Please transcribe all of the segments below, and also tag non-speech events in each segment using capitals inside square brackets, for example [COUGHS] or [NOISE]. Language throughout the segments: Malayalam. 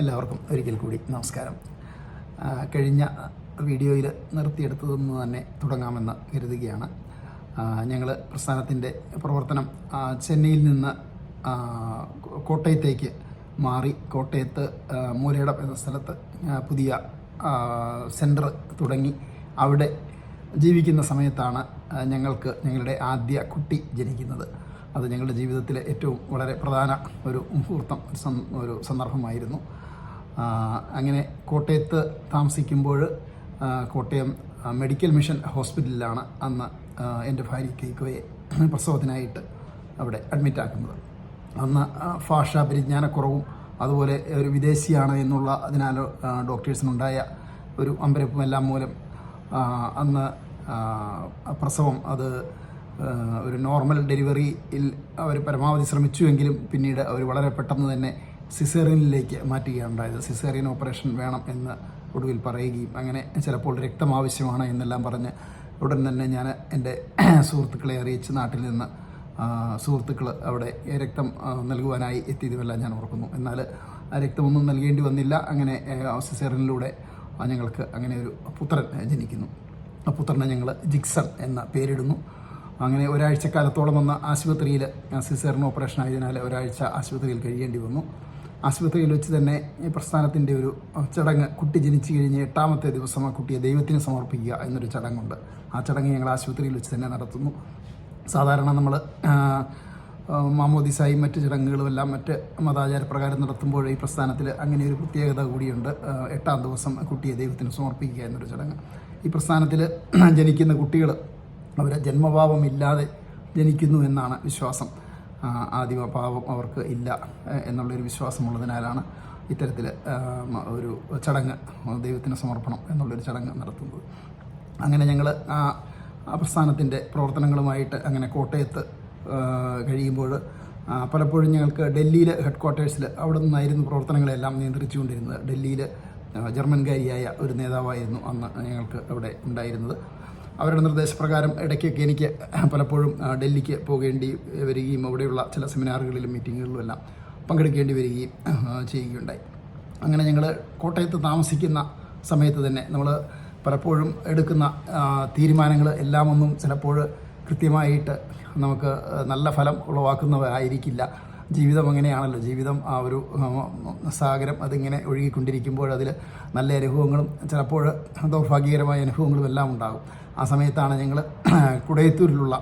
എല്ലാവർക്കും ഒരിക്കൽ കൂടി നമസ്കാരം. കഴിഞ്ഞ വീഡിയോയിൽ നിർത്തിയെടുത്തതെന്ന് തന്നെ തുടങ്ങാമെന്ന് കരുതുകയാണ്. ഞങ്ങൾ പ്രസ്ഥാനത്തിന്റെ പ്രവർത്തനം ചെന്നൈയിൽ നിന്ന് കോട്ടയത്തേക്ക് മാറി കോട്ടയത്ത് മൂലയിടം എന്ന സ്ഥലത്ത് പുതിയ സെന്റർ തുടങ്ങി. അവിടെ ജീവിക്കുന്ന സമയത്താണ് ഞങ്ങൾക്ക് ഞങ്ങളുടെ ആദ്യ കുട്ടി ജനിക്കുന്നത്. അത് ഞങ്ങളുടെ ജീവിതത്തിലെ ഏറ്റവും വളരെ പ്രധാന ഒരു മുഹൂർത്തം ഒരു സന്ദർഭമായിരുന്നു. അങ്ങനെ കോട്ടയത്ത് താമസിക്കുമ്പോൾ കോട്ടയം മെഡിക്കൽ മിഷൻ ഹോസ്പിറ്റലിലാണ് അന്ന് എന്റെ ഭാര്യ കേക്കുവയെ പ്രസവത്തിനായിട്ട് അവിടെ അഡ്മിറ്റ് ആക്കുന്നത്. അന്ന് ഭാഷാ പരിജ്ഞാനക്കുറവും അതുപോലെ ഒരു വിദേശിയാണ് എന്നുള്ള അതിനാൽ ഡോക്ടേഴ്സിനുണ്ടായ ഒരു അമ്പരപ്പും എല്ലാം മൂലം അന്ന് പ്രസവം അത് ഒരു നോർമൽ ഡെലിവറിയിൽ അവർ പരമാവധി ശ്രമിച്ചുവെങ്കിലും പിന്നീട് അവർ വളരെ പെട്ടെന്ന് തന്നെ സിസേറിയനിലേക്ക് മാറ്റുകയാണ് ഉണ്ടായത് സിസേറിയൻ ഓപ്പറേഷൻ വേണം എന്ന് ഒടുവിൽ പറയുകയും അങ്ങനെ ചിലപ്പോൾ രക്തം ആവശ്യമാണ് എന്നെല്ലാം പറഞ്ഞ് ഉടൻ തന്നെ ഞാൻ എന്റെ [CLEARS THROAT] സുഹൃത്തുക്കളെ അറിയിച്ച് നാട്ടിൽ നിന്ന് സുഹൃത്തുക്കൾ അവിടെ രക്തം നൽകുവാനായി എത്തിയതുമെല്ലാം ഞാൻ ഓർക്കുന്നു. എന്നാൽ ആ രക്തമൊന്നും നൽകേണ്ടി വന്നില്ല. അങ്ങനെ സിസേറിനിലൂടെ ഞങ്ങൾക്ക് അങ്ങനെ ഒരു പുത്രൻ ജനിക്കുന്നു. ആ പുത്രനെ ഞങ്ങൾ ജിക്സൺ എന്ന പേരിടുന്നു. അങ്ങനെ ഒരാഴ്ചക്കാലത്തോളം വന്ന ആശുപത്രിയിൽ സിസേറിന് ഓപ്പറേഷൻ ആയതിനാൽ ഒരാഴ്ച ആശുപത്രിയിൽ കഴിയേണ്ടി വന്നു. ആശുപത്രിയിൽ വെച്ച് തന്നെ ഈ പ്രസ്ഥാനത്തിന്റെ ഒരു ചടങ്ങ് കുട്ടി ജനിച്ചു കഴിഞ്ഞ് എട്ടാമത്തെ ദിവസം ആ കുട്ടിയെ ദൈവത്തിന് സമർപ്പിക്കുക എന്നൊരു ചടങ്ങുണ്ട്. ആ ചടങ്ങ് ഞങ്ങൾ ആശുപത്രിയിൽ വെച്ച് തന്നെ നടത്തുന്നു. സാധാരണ നമ്മൾ മാമോദിസായും മറ്റ് ചടങ്ങുകളുമെല്ലാം മറ്റ് മതാചാരപ്രകാരം നടത്തുമ്പോൾ ഈ പ്രസ്ഥാനത്തിൽ അങ്ങനെ ഒരു പ്രത്യേകത കൂടിയുണ്ട്. എട്ടാം ദിവസം കുട്ടിയെ ദൈവത്തിന് സമർപ്പിക്കുക എന്നൊരു ചടങ്ങ്. ഈ പ്രസ്ഥാനത്തിൽ ജനിക്കുന്ന കുട്ടികൾ അവരെ ജന്മഭാവമില്ലാതെ ജനിക്കുന്നു എന്നാണ് വിശ്വാസം. ആ, പാപം അവർക്ക് ഇല്ല എന്നുള്ളൊരു വിശ്വാസമുള്ളതിനാലാണ് ഇത്തരത്തിൽ ഒരു ചടങ്ങ് ദൈവത്തിന് സമർപ്പണം എന്നുള്ളൊരു ചടങ്ങ് നടത്തുന്നത്. അങ്ങനെ ഞങ്ങൾ ആ പ്രസ്ഥാനത്തിന്റെ പ്രവർത്തനങ്ങളുമായിട്ട് അങ്ങനെ കോട്ടയത്ത് കഴിയുമ്പോൾ പലപ്പോഴും ഞങ്ങൾക്ക് ഡൽഹിയിലെ ഹെഡ് ക്വാർട്ടേഴ്സിൽ അവിടെ നിന്നായിരുന്നു പ്രവർത്തനങ്ങളെല്ലാം നിയന്ത്രിച്ചുകൊണ്ടിരുന്നത് ഡൽഹിയിൽ ജർമ്മൻകാരിയായ ഒരു നേതാവായിരുന്നു അന്ന് ഞങ്ങൾക്ക് അവിടെ ഉണ്ടായിരുന്നത്. അവരുടെ നിർദ്ദേശപ്രകാരം ഇടയ്ക്കൊക്കെ എനിക്ക് പലപ്പോഴും ഡൽഹിക്ക് പോകേണ്ടി വരികയും അവിടെയുള്ള ചില സെമിനാറുകളിലും മീറ്റിങ്ങുകളിലും എല്ലാം പങ്കെടുക്കേണ്ടി വരികയും ചെയ്യുകയുണ്ടായി. അങ്ങനെ ഞങ്ങൾ കോട്ടയത്ത് താമസിക്കുന്ന സമയത്ത് തന്നെ നമ്മൾ പലപ്പോഴും എടുക്കുന്ന തീരുമാനങ്ങൾ എല്ലാം ഒന്നും ചിലപ്പോൾ കൃത്യമായിട്ട് നമുക്ക് നല്ല ഫലം ഉളവാക്കുന്നവരായിരിക്കില്ല. ജീവിതം അങ്ങനെയാണല്ലോ. ജീവിതം ആ ഒരു സാഗരം അതിങ്ങനെ ഒഴുകിക്കൊണ്ടിരിക്കുമ്പോൾ അതിൽ നല്ല അനുഭവങ്ങളും ചിലപ്പോൾ ദൗർഭാഗ്യകരമായ അനുഭവങ്ങളും എല്ലാം ഉണ്ടാകും. ആ സമയത്താണ് ഞങ്ങൾ [CLEARS THROAT] കുടയത്തൂരിലുള്ള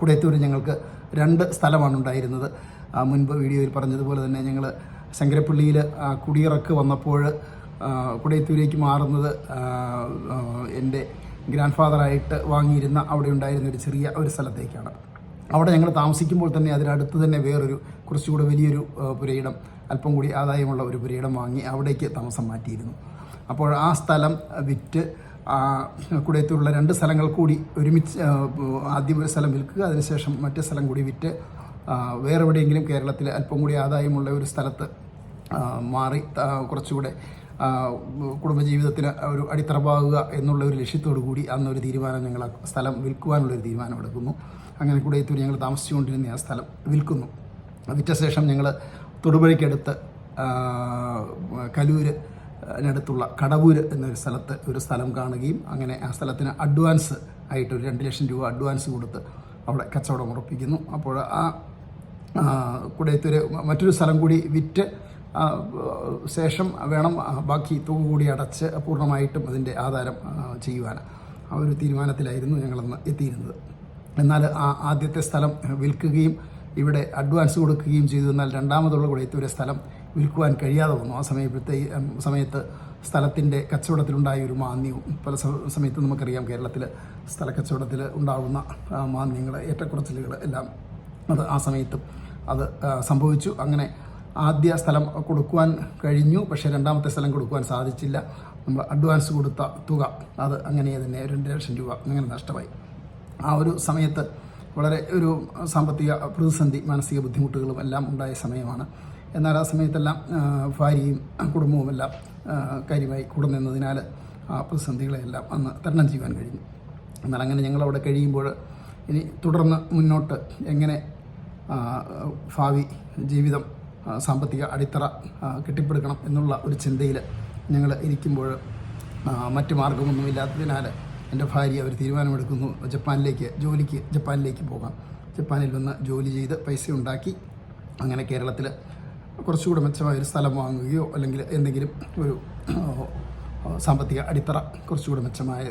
കുടയത്തൂർ ഞങ്ങൾക്ക് രണ്ട് സ്ഥലമാണ് ഉണ്ടായിരുന്നത്. മുൻപ് വീഡിയോയിൽ പറഞ്ഞതുപോലെ തന്നെ ഞങ്ങൾ ശങ്കരപ്പള്ളിയിൽ കുടിയിറക്ക് വന്നപ്പോൾ കുടയത്തൂരേക്ക് മാറുന്നത് എന്റെ ഗ്രാൻഡ് ഫാദറായിട്ട് വാങ്ങിയിരുന്ന അവിടെ ഉണ്ടായിരുന്ന ഒരു ചെറിയ ഒരു സ്ഥലത്തേക്കാണ്. അവിടെ ഞങ്ങൾ താമസിക്കുമ്പോൾ തന്നെ അതിനടുത്ത് തന്നെ വേറൊരു കുറച്ചുകൂടെ വലിയൊരു പുരയിടം അല്പം കൂടി ആദായമുള്ള ഒരു പുരയിടം വാങ്ങി അവിടേക്ക് താമസം മാറ്റിയിരുന്നു. അപ്പോൾ ആ സ്ഥലം വിറ്റ് ആ, കുടയത്തൂരുള്ള രണ്ട് സ്ഥലങ്ങൾ കൂടി ഒരുമിച്ച് ആദ്യം ഒരു സ്ഥലം വിൽക്കുക അതിനുശേഷം മറ്റു സ്ഥലം കൂടി വിറ്റ് വേറെ എവിടെയെങ്കിലും കേരളത്തിൽ അല്പം കൂടി ആദായമുള്ള ഒരു സ്ഥലത്ത് മാറി കുറച്ചുകൂടെ കുടുംബജീവിതത്തിന് ഒരു അടിത്തറവാകുക എന്നുള്ള ഒരു ലക്ഷ്യത്തോടു കൂടി അന്നൊരു തീരുമാനം ഞങ്ങൾ സ്ഥലം വിൽക്കുവാനുള്ളൊരു തീരുമാനം എടുക്കുന്നു. അങ്ങനെ കുടയത്തൂർ ഞങ്ങൾ താമസിച്ചുകൊണ്ടിരുന്ന ആ സ്ഥലം വിൽക്കുന്നു. വിറ്റ ശേഷം ഞങ്ങൾ തൊടുപുഴയ്ക്കടുത്ത് കലൂര് അടുത്തുള്ള കടവൂര് എന്നൊരു സ്ഥലത്ത് ഒരു സ്ഥലം കാണുകയും അങ്ങനെ ആ സ്ഥലത്തിന് അഡ്വാൻസ് ആയിട്ട് ഒരു രണ്ട് ലക്ഷം രൂപ അഡ്വാൻസ് കൊടുത്ത് അവിടെ കച്ചവടം ഉറപ്പിക്കുന്നു. അപ്പോൾ ആ കുടയത്തൂർ മറ്റൊരു സ്ഥലം കൂടി വിറ്റ് ശേഷം വേണം ബാക്കി തുക കൂടി അടച്ച് പൂർണമായിട്ടും അതിന്റെ ആധാരം ചെയ്യുവാൻ. ആ ഒരു തീരുമാനത്തിലായിരുന്നു ഞങ്ങളന്ന് എത്തിയിരുന്നത്. എന്നാൽ ആ ആദ്യത്തെ സ്ഥലം വിൽക്കുകയും ഇവിടെ അഡ്വാൻസ് കൊടുക്കുകയും ചെയ്തു. എന്നാൽ രണ്ടാമതുള്ള കുടയത്തൂരെ സ്ഥലം വിൽക്കുവാൻ കഴിയാതെ വന്നു. ആ സമയത്തെ സമയത്ത് സ്ഥലത്തിന്റെ കച്ചവടത്തിലുണ്ടായ ഒരു മാന്യവും പല സമയത്ത് നമുക്കറിയാം കേരളത്തിൽ സ്ഥല കച്ചവടത്തിൽ ഉണ്ടാകുന്ന മാന്യങ്ങൾ ഏറ്റക്കുറച്ചിലുകൾ എല്ലാം അത് ആ സമയത്തും അത് സംഭവിച്ചു. അങ്ങനെ ആദ്യ സ്ഥലം കൊടുക്കുവാൻ കഴിഞ്ഞു. പക്ഷേ രണ്ടാമത്തെ സ്ഥലം കൊടുക്കുവാൻ സാധിച്ചില്ല. നമ്മൾ അഡ്വാൻസ് കൊടുത്ത തുക അത് അങ്ങനെ തന്നെ രണ്ട് ലക്ഷം രൂപ അങ്ങനെ നഷ്ടമായി. ആ ഒരു സമയത്ത് വളരെ ഒരു സാമ്പത്തിക പ്രതിസന്ധി മാനസിക ബുദ്ധിമുട്ടുകളും എല്ലാം ഉണ്ടായ സമയമാണ്. എന്നാൽ ആ സമയത്തെല്ലാം ഭാര്യയും കുടുംബവും എല്ലാം കാര്യമായി കൂടെ നിന്നതിനാൽ ആ പ്രതിസന്ധികളെല്ലാം അന്ന് തരണം ചെയ്യുവാൻ കഴിഞ്ഞു. എന്നാൽ അങ്ങനെ ഞങ്ങൾ അവിടെ കഴിയുമ്പോൾ ഇനി തുടർന്ന് മുന്നോട്ട് എങ്ങനെ ഭാവി ജീവിതം സാമ്പത്തിക അടിത്തറ കെട്ടിപ്പടുക്കണം എന്നുള്ള ഒരു ചിന്തയിൽ ഞങ്ങൾ ഇരിക്കുമ്പോൾ മറ്റു മാർഗമൊന്നുമില്ലാത്തതിനാൽ എന്റെ ഭാര്യ അവർ തീരുമാനമെടുക്കുന്നു. ജപ്പാനിലേക്ക് ജോലിക്ക് ജപ്പാനിലേക്ക് പോകാം. ജപ്പാനിൽ വന്ന് ജോലി ചെയ്ത് പൈസ ഉണ്ടാക്കി അങ്ങനെ കേരളത്തിൽ കുറച്ചുകൂടെ മെച്ചമായ ഒരു സ്ഥലം വാങ്ങുകയോ അല്ലെങ്കിൽ എന്തെങ്കിലും ഒരു സാമ്പത്തിക അടിത്തറ കുറച്ചുകൂടെ മെച്ചമായ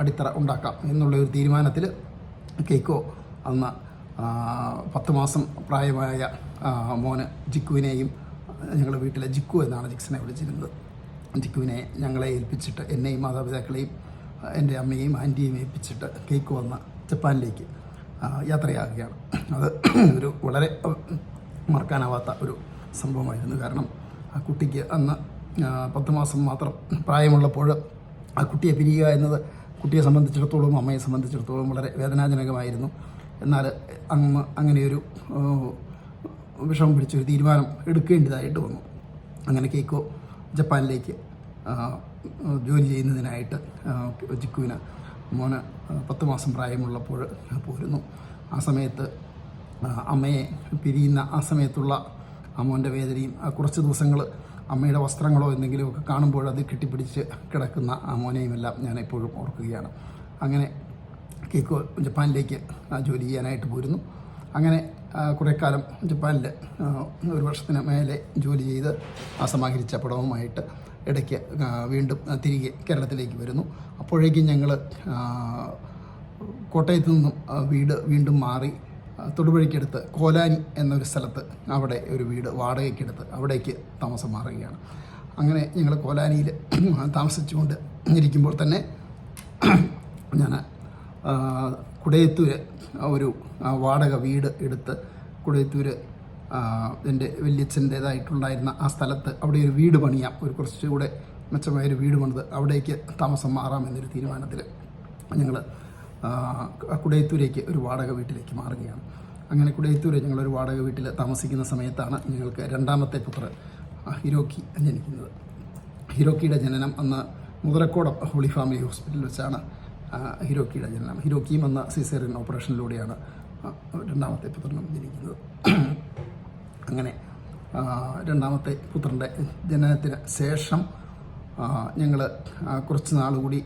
അടിത്തറ ഉണ്ടാക്കാം എന്നുള്ള ഒരു തീരുമാനത്തിൽ കേക്കോ അന്ന് പത്ത് മാസം പ്രായമായ മോന് ജിക്കുവിനെയും ഞങ്ങളുടെ വീട്ടിലെ ജിക്കു എന്നാണ് ജിക്സിനെ വിളിച്ചിരുന്നത്. ജിക്കുവിനെ ഞങ്ങളെ ഏൽപ്പിച്ചിട്ട് എന്നെയും മാതാപിതാക്കളെയും എന്റെ അമ്മയും ആന്റിയും ഏൽപ്പിച്ചിട്ട് കേക്ക് വന്ന ജപ്പാനിലേക്ക് യാത്രയാകുകയാണ്. അത് ഒരു വളരെ മറക്കാനാവാത്ത ഒരു സംഭവമായിരുന്നു. കാരണം ആ കുട്ടിക്ക് അന്ന് പത്ത് മാസം മാത്രം പ്രായമുള്ളപ്പോൾ ആ കുട്ടിയെ പിരിയുക എന്നത് കുട്ടിയെ സംബന്ധിച്ചിടത്തോളം അമ്മയെ സംബന്ധിച്ചിടത്തോളം വളരെ വേദനാജനകമായിരുന്നു. എന്നാൽ അന്ന് അങ്ങനെയൊരു വിഷമം പിടിച്ചൊരു തീരുമാനം എടുക്കേണ്ടതായിട്ട് വന്നു. അങ്ങനെ കേക്കോ ജപ്പാനിലേക്ക് ജോലി ചെയ്യുന്നതിനായിട്ട് ജിക്കുവിന് മോന് പത്ത് മാസം പ്രായമുള്ളപ്പോൾ പോരുന്നു. ആ സമയത്ത് അമ്മയെ പിരിയുന്ന ആ സമയത്തുള്ള അമ്മോന്റെ മോന്റെ വേദനയും കുറച്ച് ദിവസങ്ങൾ അമ്മയുടെ വസ്ത്രങ്ങളോ എന്തെങ്കിലുമൊക്കെ കാണുമ്പോൾ അത് കെട്ടിപ്പിടിച്ച് കിടക്കുന്ന ആ മോനെയും എല്ലാം ഞാൻ എപ്പോഴും ഓർക്കുകയാണ്. അങ്ങനെ കേക്കോ ജപ്പാനിലേക്ക് ജോലി ചെയ്യാനായിട്ട് പോരുന്നു. അങ്ങനെ കുറേ കാലം ജപ്പാനിൽ ഒരു വർഷത്തിന് മേലെ ജോലി ചെയ്ത് ആ സമാഹരിച്ച പടവുമായിട്ട് ഇടയ്ക്ക് വീണ്ടും തിരികെ കേരളത്തിലേക്ക് വരുന്നു. അപ്പോഴേക്കും ഞങ്ങൾ കോട്ടയത്ത് നിന്നും വീട് വീണ്ടും മാറി തൊടുപുഴയ്ക്കടുത്ത് കോലാനി എന്നൊരു സ്ഥലത്ത് അവിടെ ഒരു വീട് വാടകയ്ക്കെടുത്ത് അവിടേക്ക് താമസം മാറുകയാണ്. അങ്ങനെ ഞങ്ങൾ കോലാനിയിൽ താമസിച്ചുകൊണ്ട് ഇരിക്കുമ്പോൾ തന്നെ ഞാൻ കുടയത്തൂര് ഒരു വാടക വീട് എടുത്ത് കുടയത്തൂര് ആ, എന്റെ വല്യച്ഛന്റേതായിട്ടുണ്ടായിരുന്ന ആ സ്ഥലത്ത് അവിടെ ഒരു വീട് പണിയാം. ഒരു കുറച്ചുകൂടെ മെച്ചമായൊരു വീട് പണിത് അവിടേക്ക് താമസം മാറാം എന്നൊരു തീരുമാനത്തിൽ ഞങ്ങൾ കുടയത്തൂരേക്ക് ഒരു വാടക വീട്ടിലേക്ക് മാറുകയാണ്. അങ്ങനെ കുടയത്തൂരെ ഞങ്ങളൊരു വാടക വീട്ടിൽ താമസിക്കുന്ന സമയത്താണ് ഞങ്ങൾക്ക് രണ്ടാമത്തെ പുത്രൻ ഹിരോക്കി ജനിക്കുന്നത്. ഹിരോക്കിയുടെ ജനനം അന്ന് മുതലക്കോടം ഹോളി ഫാമിലി ഹോസ്പിറ്റലിൽ വെച്ചാണ് ഹിരോക്കിയുടെ ജനനം. ഹിരോക്കിയും അന്ന് സിസേറിയൻ ഓപ്പറേഷനിലൂടെയാണ് രണ്ടാമത്തെ പുത്രനും ജനിക്കുന്നത്. അങ്ങനെ രണ്ടാമത്തെ പുത്രന്റെ ജനനത്തിന് ശേഷം ഞങ്ങൾ കുറച്ച് നാൾ കൂടി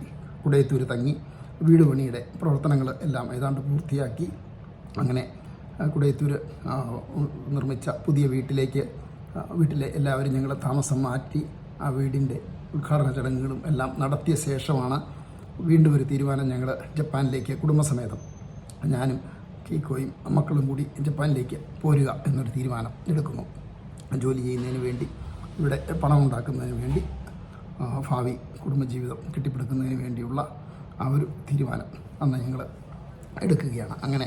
കുടയത്തൂർ തങ്ങി വീട് പണിയുടെ പ്രവർത്തനങ്ങൾ എല്ലാം ഏതാണ്ട് പൂർത്തിയാക്കി. അങ്ങനെ കുടയത്തൂർ നിർമ്മിച്ച പുതിയ വീട്ടിലേക്ക് വീട്ടിലെ എല്ലാവരും ഞങ്ങൾ താമസം മാറ്റി ആ വീടിന്റെ ഉദ്ഘാടന ചടങ്ങുകളും എല്ലാം നടത്തിയ ശേഷമാണ് വീണ്ടും ഒരു തീരുമാനം ഞങ്ങൾ ജപ്പാനിലേക്ക് കുടുംബസമേതം. ഞാനും കീക്കോയും മക്കളും കൂടി ജപ്പാനിലേക്ക് പോരുക എന്നൊരു തീരുമാനം എടുക്കുന്നു. ജോലി ചെയ്യുന്നതിന് വേണ്ടി ഇവിടെ പണം ഉണ്ടാക്കുന്നതിന് വേണ്ടി ഭാവി കുടുംബജീവിതം കെട്ടിപ്പടുക്കുന്നതിന് വേണ്ടിയുള്ള ആ ഒരു തീരുമാനം അന്ന് ഞങ്ങൾ എടുക്കുകയാണ്. അങ്ങനെ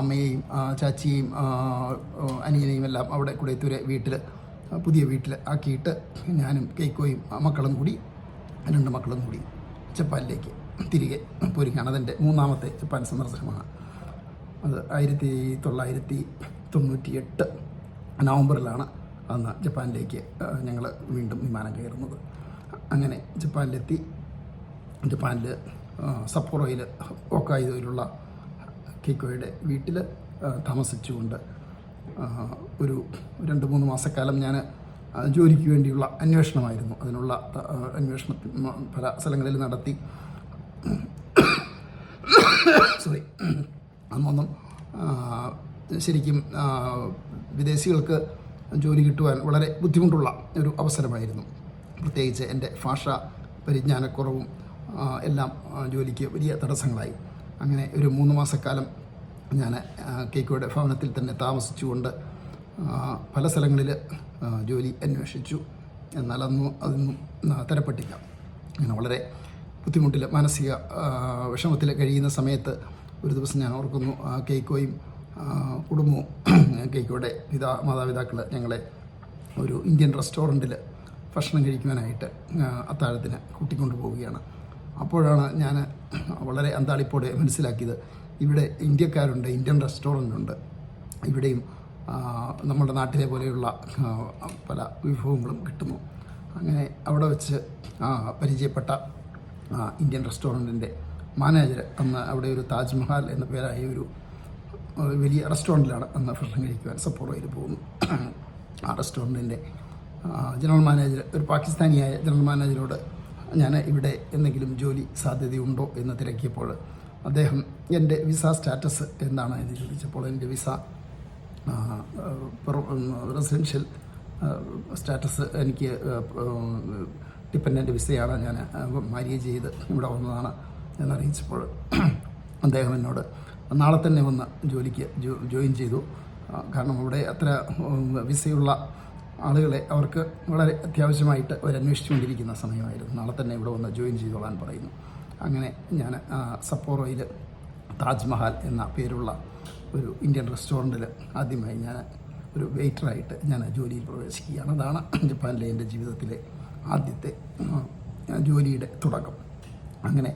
അമ്മയെയും ചാച്ചിയെയും അനിയനെയും എല്ലാം അവിടെ കുടയത്തൂരെ വീട്ടിൽ പുതിയ വീട്ടിൽ ആക്കിയിട്ട് ഞാനും കേക്കോയും മക്കളും കൂടി രണ്ട് മക്കളും കൂടി ജപ്പാനിലേക്ക് തിരികെ പോരുകയാണ്. അതെന്റെ മൂന്നാമത്തെ ജപ്പാൻ സന്ദർശനമാണ്. അത് ആയിരത്തി തൊള്ളായിരത്തി തൊണ്ണൂറ്റി എട്ട് നവംബറിലാണ് അന്ന് ജപ്പാനിലേക്ക് ഞങ്ങൾ വീണ്ടും വിമാനം കയറുന്നത്. അങ്ങനെ ജപ്പാനിലെത്തി. ജപ്പാനിൽ സപ്പോറോയിൽ ഹോക്കായിദോയിലുള്ള കിക്കോയുടെ വീട്ടിൽ താമസിച്ചുകൊണ്ട് ഒരു രണ്ട് മൂന്ന് മാസക്കാലം ഞാൻ ജോലിക്ക് വേണ്ടിയുള്ള അന്വേഷണമായിരുന്നു. അതിനുള്ള അന്വേഷണത്തിൽ അന്വേഷണം പല സ്ഥലങ്ങളിൽ നടത്തി. [COUGHS] സോറി അന്നൊന്നും ശരിക്കും വിദേശികൾക്ക് ജോലി കിട്ടുവാൻ വളരെ ബുദ്ധിമുട്ടുള്ള ഒരു അവസരമായിരുന്നു. പ്രത്യേകിച്ച് എന്റെ ഭാഷ പരിജ്ഞാനക്കുറവും എല്ലാം ജോലിക്ക് വലിയ തടസ്സങ്ങളായി. അങ്ങനെ ഒരു മൂന്ന് മാസക്കാലം ഞാൻ കേക്കോയുടെ ഭവനത്തിൽ തന്നെ താമസിച്ചുകൊണ്ട് പല സ്ഥലങ്ങളിൽ ജോലി അന്വേഷിച്ചു. എന്നാൽ അന്നും അതൊന്നും തരപ്പെട്ടില്ല. അങ്ങനെ വളരെ ബുദ്ധിമുട്ടിൽ മാനസിക വിഷമത്തിൽ കഴിയുന്ന സമയത്ത് ഒരു ദിവസം ഞാൻ ഓർക്കുന്നു കേക്കോയും കുടുംബവും കേക്കോയുടെ പിതാ മാതാപിതാക്കൾ ഞങ്ങളെ ഒരു ഇന്ത്യൻ റെസ്റ്റോറന്റിൽ ഭക്ഷണം കഴിക്കുവാനായിട്ട് അത്താഴത്തിന് കൂട്ടിക്കൊണ്ടു പോവുകയാണ്. അപ്പോഴാണ് ഞാൻ വളരെ അന്താളിപ്പോടെ മനസ്സിലാക്കിയത് ഇവിടെ ഇന്ത്യക്കാരുണ്ട് ഇന്ത്യൻ റെസ്റ്റോറന്റ് ഉണ്ട് ഇവിടെയും നമ്മുടെ നാട്ടിലെ പോലെയുള്ള പല വിഭവങ്ങളും കിട്ടുന്നു. അങ്ങനെ അവിടെ വെച്ച് പരിചയപ്പെട്ട ഇന്ത്യൻ റെസ്റ്റോറന്റിന്റെ മാനേജർ അന്ന് അവിടെ ഒരു താജ്മഹൽ എന്ന പേരായ ഒരു വലിയ റെസ്റ്റോറന്റിലാണ് അന്ന് ഭക്ഷണം കഴിക്കുവാൻ ആയിട്ട് പോകുന്നു ആ റെസ്റ്റോറന്റിന്റെ ജനറൽ മാനേജർ ഒരു പാകിസ്ഥാനിയായ ജനറൽ മാനേജറോട് ഞാൻ ഇവിടെ എന്തെങ്കിലും ജോലി സാധ്യതയുണ്ടോ എന്ന് തിരക്കിയപ്പോൾ അദ്ദേഹം എന്റെ വിസ സ്റ്റാറ്റസ് എന്താണ് എന്ന് ചോദിച്ചപ്പോൾ എന്റെ വിസ റെസിഡൻഷ്യൽ സ്റ്റാറ്റസ് എനിക്ക് ഡിപ്പെൻഡന്റ് വിസയാണ് ഞാൻ മാര്യേജ് ചെയ്ത് ഇവിടെ വന്നതാണ്. എന്നറിയിച്ചപ്പോൾ അദ്ദേഹം എന്നോട് നാളെ തന്നെ വന്ന് ജോലിക്ക് ജോയിൻ ചെയ്തു. കാരണം ഇവിടെ അത്ര വിസയുള്ള ആളുകളെ അവർക്ക് വളരെ അത്യാവശ്യമായിട്ട് അവർ അന്വേഷിച്ചുകൊണ്ടിരിക്കുന്ന സമയമായിരുന്നു. നാളെ തന്നെ ഇവിടെ വന്ന് ജോയിൻ ചെയ്തോളാൻ പറയുന്നു. അങ്ങനെ ഞാൻ സപ്പോറോയിൽ താജ്മഹൽ എന്ന പേരുള്ള ഒരു ഇന്ത്യൻ റെസ്റ്റോറന്റിൽ ആദ്യമായി ഞാൻ ഒരു വെയിറ്ററായിട്ട് ഞാൻ ജോലിയിൽ പ്രവേശിക്കുകയാണ്. അതാണ് ജപ്പാനിലെ എന്റെ ജീവിതത്തിലെ ആദ്യത്തെ ജോലിയുടെ തുടക്കം. അങ്ങനെ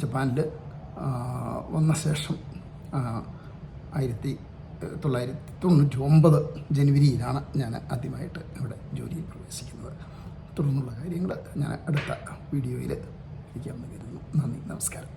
ജപ്പാനിൽ വന്ന ശേഷം ആയിരത്തി തൊള്ളായിരത്തി തൊണ്ണൂറ്റി ഒമ്പത് ജനുവരിയിലാണ് ഞാൻ ആദ്യമായിട്ട് ഇവിടെ ജോലിയിൽ പ്രവേശിക്കുന്നത്. തുടർന്നുള്ള കാര്യങ്ങൾ ഞാൻ അടുത്ത വീഡിയോയിൽ ഇരിക്കാമെന്ന് കരുതുന്നു. നന്ദി നമസ്കാരം.